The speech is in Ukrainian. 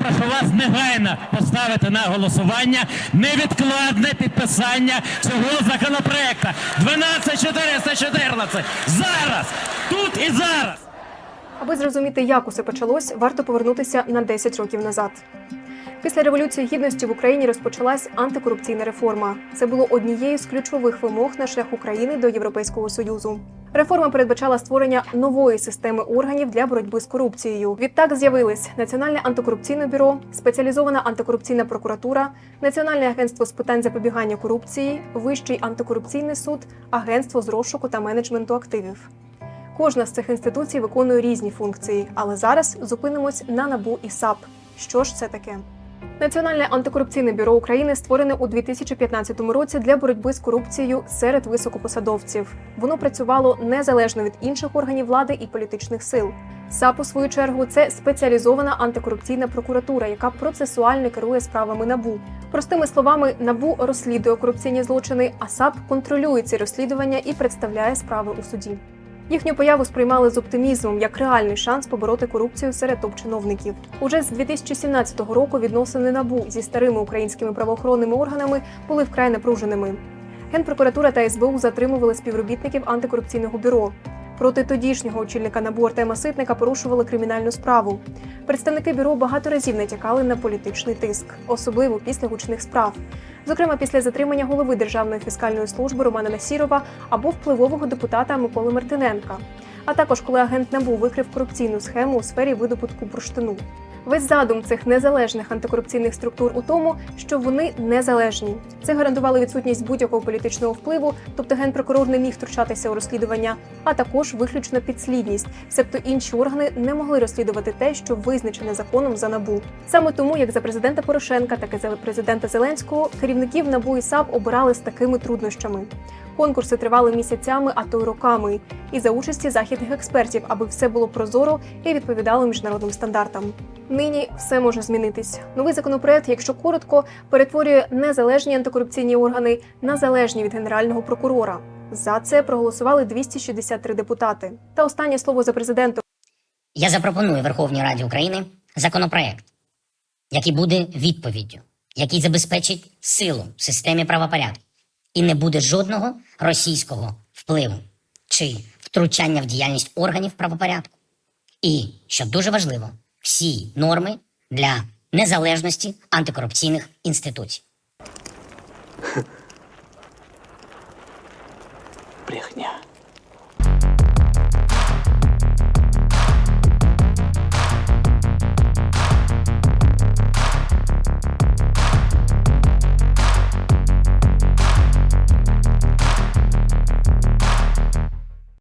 прошу вас негайно поставити на голосування невідкладне підписання цього законопроекту. 12414. Зараз, тут і зараз. Аби зрозуміти, як усе почалось, варто повернутися на 10 років назад. Після революції гідності в Україні розпочалась антикорупційна реформа. Це було однією з ключових вимог на шлях України до Європейського союзу. Реформа передбачала створення нової системи органів для боротьби з корупцією. Відтак з'явились Національне антикорупційне бюро, спеціалізована антикорупційна прокуратура, Національне агентство з питань запобігання корупції, Вищий антикорупційний суд, Агентство з розшуку та менеджменту активів. Кожна з цих інституцій виконує різні функції, але зараз зупинимось на НАБУ і САП. Що ж це таке? Національне антикорупційне бюро України створене у 2015 році для боротьби з корупцією серед високопосадовців. Воно працювало незалежно від інших органів влади і політичних сил. САП, у свою чергу, це спеціалізована антикорупційна прокуратура, яка процесуально керує справами НАБУ. Простими словами, НАБУ розслідує корупційні злочини, а САП контролює ці розслідування і представляє справи у суді. Їхню появу сприймали з оптимізмом як реальний шанс побороти корупцію серед топ-чиновників. Уже з 2017 року відносини набу зі старими українськими правоохоронними органами були вкрай напруженими. Генпрокуратура та СБУ затримували співробітників антикорупційного бюро. Проти тодішнього очільника НАБУ Артема Ситника порушували кримінальну справу. Представники бюро багато разів натякали на політичний тиск, особливо після гучних справ. Зокрема, після затримання голови Державної фіскальної служби Романа Насірова або впливового депутата Миколи Мартиненка, а також коли агент НАБУ викрив корупційну схему у сфері видобутку бурштину. Весь задум цих незалежних антикорупційних структур у тому, що вони незалежні. Це гарантувало відсутність будь-якого політичного впливу, тобто генпрокурор не міг втручатися у розслідування, а також виключна підслідність, себто інші органи не могли розслідувати те, що визначене законом за набу. Саме тому, як за президента Порошенка, так і за президента Зеленського, керівників набу і САП обирали з такими труднощами. Конкурси тривали місяцями, а то й роками, і за участі західних експертів, аби все було прозоро і відповідало міжнародним стандартам. Нині все може змінитись. Новий законопроект, якщо коротко, перетворює незалежні антикорупційні органи на залежні від генерального прокурора. За це проголосували 263 депутати. Та останнє слово за президентом. Я запропоную Верховній Раді України законопроект, який буде відповіддю, який забезпечить силу в системі правопорядку, і не буде жодного російського впливу чи втручання в діяльність органів правопорядку. І, що дуже важливо, всі норми для незалежності антикорупційних інституцій. брехня.